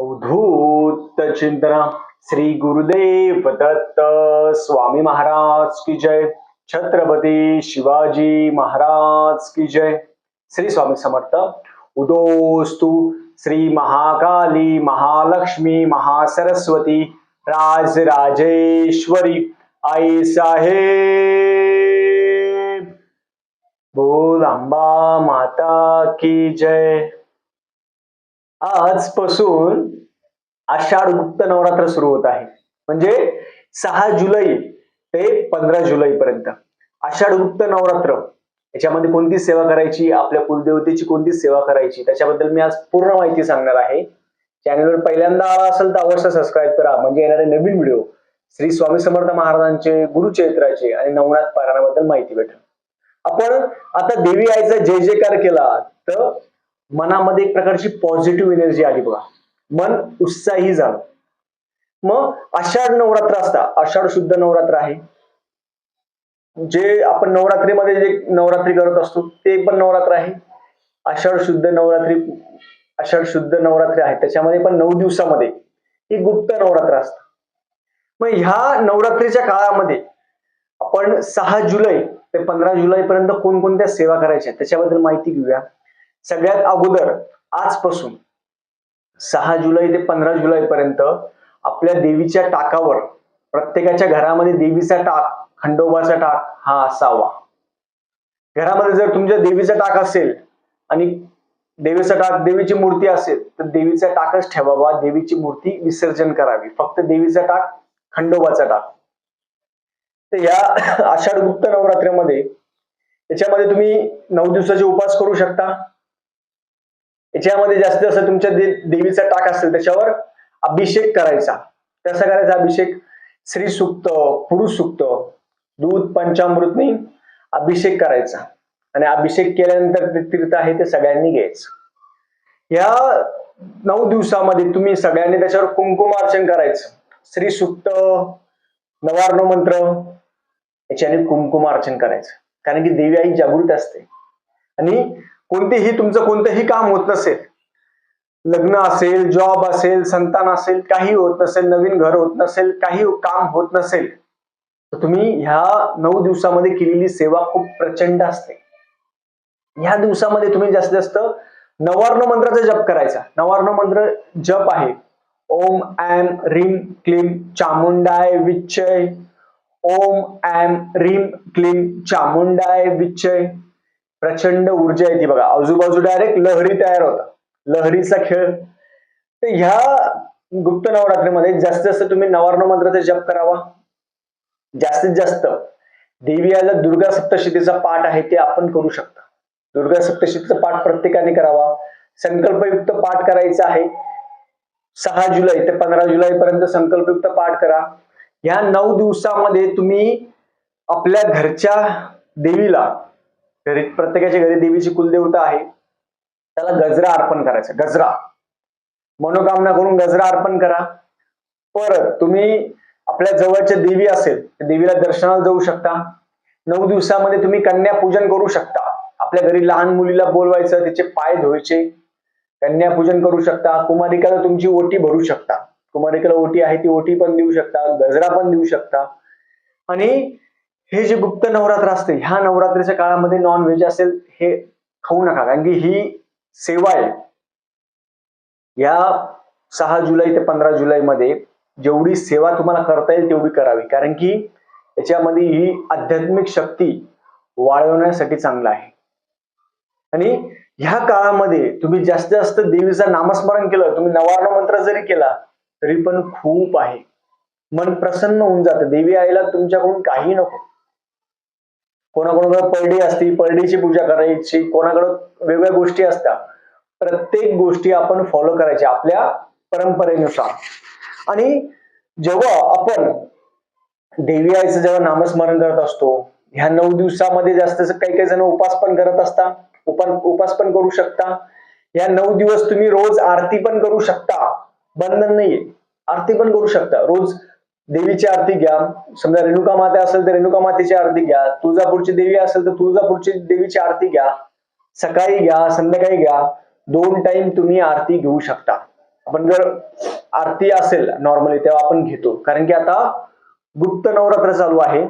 अवधूत चिंतना श्री गुरुदेव दत्त स्वामी महाराज की जय। छत्रपती शिवाजी महाराज की जय। श्री स्वामी समर्थ। उदोस्तु श्री महाकाली महालक्ष्मी महासरस्वती राजराजेश्वरी। आई साहेब। बोल अंबा माता की जय। आजपासून आषाढ गुप्त नवरात्र सुरू होत आहे. म्हणजे सहा जुलै ते पंधरा जुलै पर्यंत. आषाढ गुप्त नवरात्र याच्यामध्ये कोणती सेवा करायची? आपल्या कुलदेवतेची कोणती सेवा करायची? त्याच्याबद्दल मी आज पूर्ण माहिती सांगणार आहे. चॅनलवर पहिल्यांदा आला असेल तर अवश्य सबस्क्राईब करा. म्हणजे येणारे नवीन व्हिडिओ श्री स्वामी समर्थ महाराजांचे गुरुचरित्राचे आणि नवनाथ पारायणाबद्दल माहिती भेटेल. आपण आता देवी आईचा जय जयकार केला तर मनामध्ये एक प्रकारची पॉझिटिव्ह एनर्जी आली बघा. मन उत्साही झालं. मग आषाढ नवरात्र असता आषाढ शुद्ध नवरात्र आहे. जे आपण नवरात्रीमध्ये जे नवरात्री करत असतो ते पण नवरात्र आहे. आषाढ शुद्ध नवरात्री आषाढ शुद्ध नवरात्री आहे. त्याच्यामध्ये पण नऊ दिवसामध्ये ही गुप्त नवरात्र असतं. मग ह्या नवरात्रीच्या काळामध्ये आपण सहा जुलै ते पंधरा जुलै पर्यंत कोणकोणत्या सेवा करायच्या त्याच्याबद्दल माहिती घेऊया. सगळ्यात अगोदर आजपासून सहा जुलै ते पंधरा जुलै पर्यंत आपल्या देवीच्या टाकावर प्रत्येकाच्या घरामध्ये देवीचा टाक खंडोबाचा टाक हा असावा. घरामध्ये जर तुमच्या देवीचा टाक असेल आणि देवीचा टाक देवीची मूर्ती असेल तर देवीचा टाकच ठेवावा. देवीची मूर्ती विसर्जन करावी. फक्त देवीचा टाक खंडोबाचा टाक. तर या आषाढ गुप्त नवरात्रीमध्ये याच्यामध्ये तुम्ही नऊ दिवसाचे उपास करू शकता. याच्यामध्ये जास्तीत जास्त तुमच्या दे, देवीचा टाक असेल त्याच्यावर अभिषेक करायचा. कसा करायचा अभिषेक श्री सुक्त पुरुष सुक्त दूध पंचामृतनी अभिषेक करायचा. आणि अभिषेक केल्यानंतर ते तीर्थ आहे ते सगळ्यांनी घ्यायचं. या नऊ दिवसामध्ये तुम्ही सगळ्यांनी त्याच्यावर कुंकुमार्चन करायचं. श्री सुक्त नवार्ण मंत्र याच्याने कुंकुमार्चन करायचं. कारण की देवी आई जागृत असते. आणि कोणतेही तुमचं कोणतंही काम होत नसेल. लग्न असेल जॉब असेल संतान असेल काही होत नसेल नवीन घर होत नसेल काही काम होत नसेल तर तुम्ही ह्या नऊ दिवसामध्ये केलेली सेवा खूप प्रचंड असते. ह्या दिवसामध्ये तुम्ही जास्तीत जास्त नवार्ण मंत्राचा जप करायचा. नवार्ण मंत्र जप आहे. ओम ॲम रीम क्लीम चामुंडाय विच्चय ओम ॲम रीम क्लीम चामुंडाय विच्चय प्रचंड ऊर्जा येते बघा. आजूबाजू डायरेक्ट लहरी तयार होतात. लहरीचा खेळ. तर ह्या गुप्त नवरात्रीमध्ये जास्तीत जास्त तुम्ही नवार्ण मंत्राचा जप करावा. जास्तीत जास्त. देवी आला दुर्गा सप्तशतीचा पाठ आहे ते आपण करू शकता. दुर्गा सप्तशतीचा पाठ प्रत्येकाने करावा. संकल्पयुक्त पाठ करायचा आहे. सहा जुलै ते पंधरा जुलै पर्यंत संकल्पयुक्त पाठ करा. ह्या नऊ दिवसामध्ये तुम्ही आपल्या घरच्या देवीला घरी प्रत्येकाच्या घरी देवीची कुलदेवता आहे. त्याला गजरा अर्पण करायचा गजरा. मनोकामना करून गजरा अर्पण करा. परत तुम्ही आपल्या जवळच्या देवी असेल तर देवीला दर्शनाला जाऊ शकता. नऊ दिवसामध्ये तुम्ही कन्या पूजन करू शकता. आपल्या घरी लहान मुलीला बोलवायचं तिचे पाय धुवायचे. कन्या पूजन करू शकता. कुमारिकाला तुमची ओटी भरू शकता. कुमारिकेला ओटी आहे ती ओटी पण देऊ शकता गजरा पण देऊ शकता. आणि हे जे गुप्त नवरात्र असते ह्या नवरात्रीच्या काळामध्ये नॉनव्हेज असेल हे खाऊ नका. कारण की ही सेवा आहे. या सहा जुलै ते पंधरा जुलै मध्ये जेवढी सेवा तुम्हाला करता येईल तेवढी करावी. कारण की याच्यामध्ये ही आध्यात्मिक शक्ती वाढवण्यासाठी चांगलं आहे. आणि ह्या काळामध्ये तुम्ही जास्तीत जास्त देवीचं नामस्मरण केलं तुम्ही नवारण मंत्र जरी केला तरी पण खूप आहे. मन प्रसन्न होऊन जातं. देवी आईला तुमच्याकडून काही नको. कोणाकोणाकडे परडी असती परडीची पूजा करायची कोणाकडं वेगवेगळ्या गोष्टी असतात प्रत्येक गोष्टी आपण फॉलो करायच्या आपल्या परंपरेनुसार. आणि जेव्हा आपण देवी आईचं जेव्हा नामस्मरण करत असतो ह्या नऊ दिवसामध्ये जास्त काही काही जण उपास पण करत असता उपास उपास पण करू शकता या नऊ दिवस तुम्ही रोज आरती पण करू शकता. बंधन नाहीये. आरती पण करू शकता. रोज देवीची आरती घ्या. समजा रेणुका माता असेल तर रेणुका मातेची आरती घ्या. तुळजापूरची देवी असेल तर तुळजापूरची देवीची आरती घ्या. सकाळी घ्या संध्याकाळी घ्या. दोन टाइम तुम्ही आरती घेऊ शकता. आपण जर आरती असेल नॉर्मली तेव्हा आपण घेतो. कारण की आता गुप्त नवरात्र चालू आहे.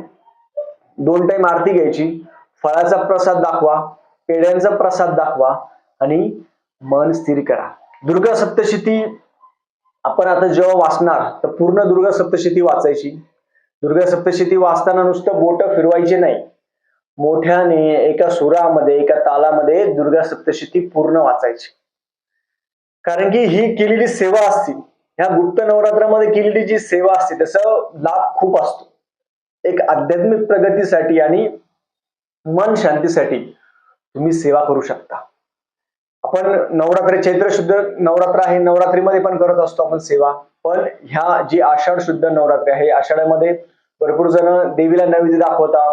दोन टाइम आरती घ्यायची. फळाचा प्रसाद दाखवा पेढ्यांचा प्रसाद दाखवा आणि मन स्थिर करा. दुर्गा सप्तशती आपण आता जेव्हा वाचणार तर पूर्ण दुर्गा सप्तशती वाचायची. दुर्गा सप्तशती वाचताना नुसतं बोट फिरवायचे नाही. मोठ्याने एका सुरामध्ये एका तालामध्ये दुर्गा सप्तशती पूर्ण वाचायची. कारण की ही केलेली सेवा असते. ह्या गुप्त नवरात्रामध्ये केलेली जी सेवा असते त्याचा लाभ खूप असतो. एक आध्यात्मिक प्रगतीसाठी आणि मन शांतीसाठी तुम्ही सेवा करू शकता. आपण नवरात्र चैत्र शुद्ध नवरात्र आहे नवरात्रीमध्ये पण करत असतो आपण सेवा. पण ह्या जी आषाढ शुद्ध नवरात्री आहे आषाढामध्ये भरपूर जण देवीला नैवेद्य दाखवता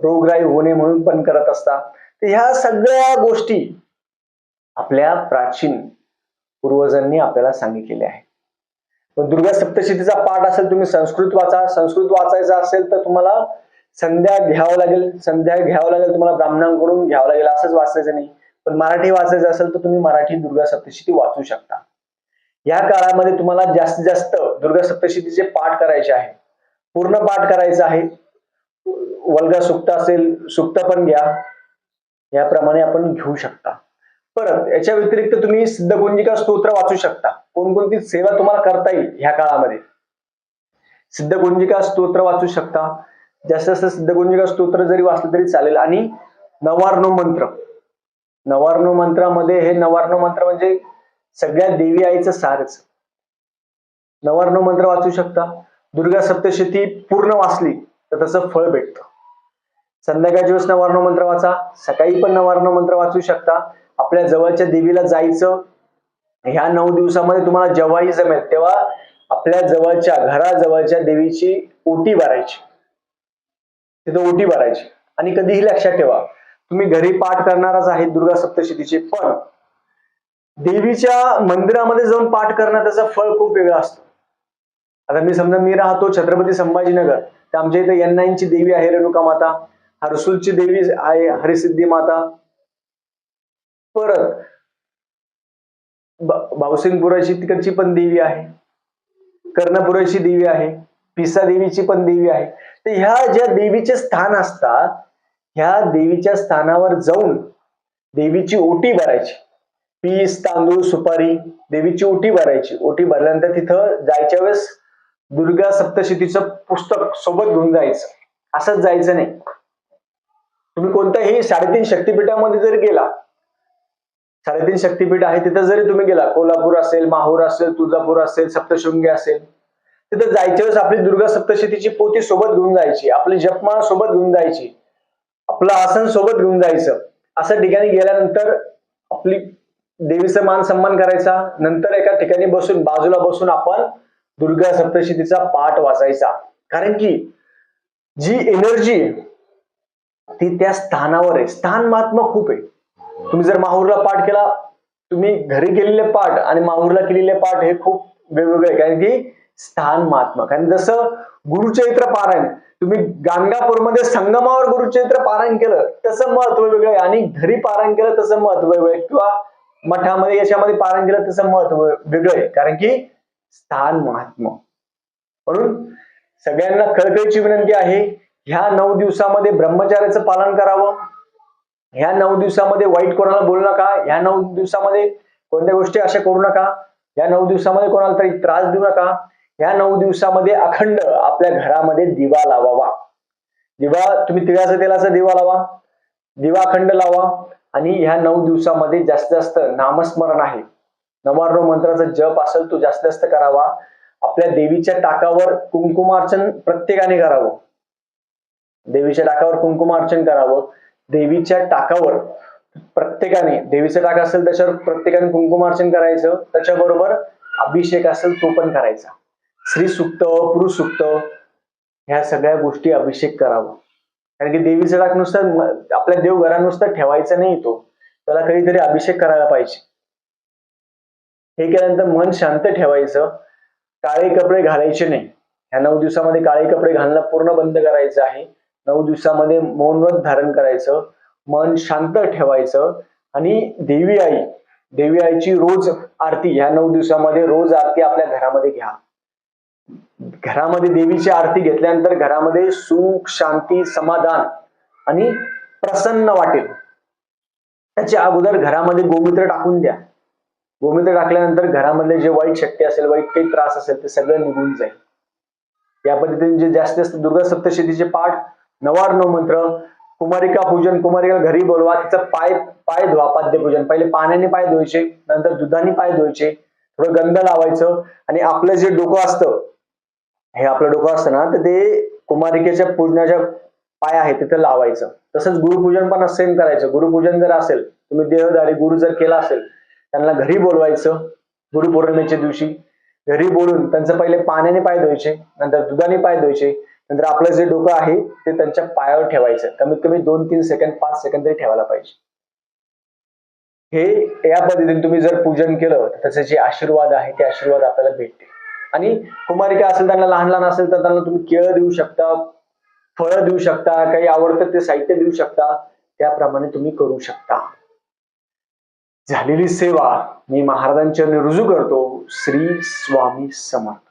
रोगराई होणे म्हणून पण करत असतात तर ह्या सगळ्या गोष्टी आपल्या प्राचीन पूर्वजांनी आपल्याला सांगितलेल्या आहे दुर्गा सप्तशतीचा पाठ असेल तुम्ही संस्कृत वाचा. संस्कृत वाचायचा असेल तर तुम्हाला संध्या घ्यावं लागेल. संध्या घ्यावं लागेल तुम्हाला ब्राह्मणांकडून घ्यावं लागेल असंच वाचायचं नाही. पण मराठी वाचायचं असेल तर तुम्ही मराठी दुर्गा सप्तशती वाचू शकता. या काळामध्ये तुम्हाला जास्तीत जास्त दुर्गा सप्तशतीचे पाठ करायचे आहे पूर्ण पाठ करायचा आहे. वल्गा सुक्त असेल सुक्त पण घ्या. याप्रमाणे आपण घेऊ शकता. परत याच्या व्यतिरिक्त तुम्ही सिद्धगुंजिका स्तोत्र वाचू शकता. कोणकोणती सेवा तुम्हाला करता येईल ह्या काळामध्ये? सिद्धगुंजिका स्तोत्र वाचू शकता. जास्त जास्त सिद्धगुंजिका स्तोत्र जरी वाचलं तरी चालेल. आणि नवार्णव मंत्र. नवार्णव मंत्रामध्ये हे नवार्णव मंत्र म्हणजे सगळ्या देवी आईचं सारच. नवार्णव मंत्र वाचू शकता. दुर्गा सप्तशती पूर्ण वाचली तर तसं फळ भेटतं. संध्याकाळच्या वेळेस नवार्णव मंत्र वाचा. सकाळी पण नवार्णव मंत्र वाचू शकता. आपल्या जवळच्या देवीला जायचं ह्या नऊ दिवसामध्ये तुम्हाला जेव्हाही जमेल तेव्हा आपल्या जवळच्या घराजवळच्या देवीची ओटी भरायची. तिथं ओटी भरायची. आणि कधीही लक्षात ठेवा तुम्ही घरी पाठ करणारच आहे दुर्गा सप्तशतीचे पण देवीच्या मंदिरामध्ये जाऊन पाठ करणं त्याचं फळ खूप वेगळं असतं. आता मी समजा मी राहतो छत्रपती संभाजीनगर तर आमच्या इथे यन्नाईंची देवी आहे रेणुका माता हरसूलची देवी आहे हरिसिद्धी माता. परत ब- भावसिंगपुराची तिकडची पण देवी आहे कर्णपुराची देवी आहे पिसा देवीची पण देवी आहे. तर ह्या ज्या देवीचे स्थान असतात ह्या देवीच्या स्थानावर जाऊन देवीची ओटी भरायची. पीस तांदूळ सुपारी देवीची ओटी भरायची. ओटी भरल्यानंतर तिथं जायच्या वेळेस दुर्गा सप्तशतीचं पुस्तक सोबत घेऊन जायचं. असंच जायचं नाही. तुम्ही कोणत्याही साडेतीन शक्तिपीठामध्ये जरी गेला साडेतीन शक्तिपीठ आहे तिथं जरी तुम्ही गेला कोल्हापूर असेल माहूर असेल तुळजापूर असेल सप्तशृंगी असेल तिथं जायच्या वेळेस आपली दुर्गा सप्तशतीची पोती सोबत घेऊन जायची. आपली जपमाळा सोबत घेऊन जायची. आपलं आसन सोबत घेऊन जायचं. असं ठिकाणी गेल्यानंतर आपली देवीचा मान सन्मान करायचा. नंतर एका ठिकाणी बसून बाजूला बसून आपण दुर्गा सप्तशतीचा पाठ वाचायचा. कारण की जी एनर्जी ती त्या स्थानावर आहे. स्थान महात्मा खूप आहे. तुम्ही जर माहूरला पाठ केला तुम्ही घरी केलेले पाठ आणि माहूरला केलेले पाठ हे खूप वेगवेगळे आहे. कारण की स्थान महात्मा. कारण जसं गुरुचरित्र पारायण तुम्ही गाणगापूरमध्ये संगमावर गुरुचरित्र पारायण केलं तसं महत्त्व वेगळं आहे. आणि घरी पारायण केलं तसं महत्त्व वेगळं आहे. किंवा मठामध्ये याच्यामध्ये पारायण केलं तसं महत्त्व वेगळं आहे. कारण की स्थान महात्मा. म्हणून सगळ्यांना कळकळीची विनंती आहे ह्या नऊ दिवसामध्ये ब्रह्मचार्याचं पालन करावं. ह्या नऊ दिवसामध्ये वाईट कोणाला बोलू नका. ह्या नऊ दिवसामध्ये कोणत्या गोष्टी अशा करू नका. या नऊ दिवसामध्ये कोणाला तरी त्रास देऊ नका. ह्या नऊ दिवसामध्ये अखंड आपल्या घरामध्ये दिवा लावावा. दिवा तुम्ही तिळाचा तेलाचा दिवा लावा. दिवा अखंड लावा. आणि ह्या नऊ दिवसामध्ये जास्तीत जास्त नामस्मरण आहे. नवार्णव मंत्राचा जप असेल तो जास्तीत जास्त करावा. आपल्या देवीच्या टाकावर कुंकुमार्चन प्रत्येकाने करावं. देवीच्या टाकावर कुंकुमार्चन करावं. देवीच्या टाकावर प्रत्येकाने देवीचं टाक असेल त्याच्यावर प्रत्येकाने कुंकुमार्चन करायचं. त्याच्याबरोबर अभिषेक असेल तो पण करायचा. श्री सुक्त पुरुष सुक्त ह्या सगळ्या गोष्टी अभिषेक करावा. कारण की देवीचं डाक नुसतं आपल्या देवघरा नुसतं ठेवायचं नाही तो. त्याला कधीतरी अभिषेक करायला पाहिजे. हे केल्यानंतर मन शांत ठेवायचं. काळे कपडे घालायचे नाही. ह्या नऊ दिवसामध्ये काळे कपडे घालणं पूर्ण बंद करायचं आहे. नऊ दिवसामध्ये मौनव्रत धारण करायचं. मन शांत ठेवायचं. आणि देवी आई देवी आईची रोज आरती ह्या नऊ दिवसामध्ये रोज आरती आपल्या घरामध्ये घ्या. घरामध्ये देवीची आरती घेतल्यानंतर घरामध्ये सुख शांती समाधान आणि प्रसन्न वाटेल. त्याच्या अगोदर घरामध्ये गोमूत्र टाकून द्या. गोमूत्र टाकल्यानंतर घरामधले जे वाईट शक्ती असेल वाईट काही त्रास असेल ते सगळं निघून जाईल. या पद्धतीने जे जास्तीत जास्त दुर्गा सप्तशतीचे पाठ नवारण मंत्र कुमारिका पूजन कुमारिका घरी बोलवा तिचं पाय पाय धुवा पाद्य पूजन. पहिले पाण्याने पाय धुवायचे नंतर दुधाने पाय धुवायचे थोडं गंध लावायचं आणि आपलं जे डोकं असतं हे आपलं डोकं असतं ना तर ते कुमारिकेच्या पूजनाच्या पाय आहे तिथं लावायचं. तसंच गुरुपूजन पण सेम करायचं. गुरुपूजन जर असेल तुम्ही देवदारी गुरु जर केला असेल त्यांना घरी बोलवायचं गुरुपौर्णिमेच्या दिवशी. घरी बोलून त्यांचं पहिले पाण्याने पाय धुवायचे नंतर दुधाने पाय धुवायचे नंतर आपलं जे डोकं आहे ते त्यांच्या पायावर ठेवायचं. कमीत कमी दोन तीन सेकंड पाच सेकंद तरी ठेवायला पाहिजे. हे या पद्धतीने तुम्ही जर पूजन केलं तर त्याचे जे आशीर्वाद आहे ते आशीर्वाद आपल्याला भेटते आणि कुमारिका असेल त्यांना लहान लहान असेल तर त्यांना तुम्ही केळं देऊ शकता फळं देऊ शकता काही आवडतं ते साहित्य देऊ शकता त्याप्रमाणे तुम्ही करू शकता. झालेली सेवा मी महाराजांच्या रुजू करतो श्री स्वामी समर्थ.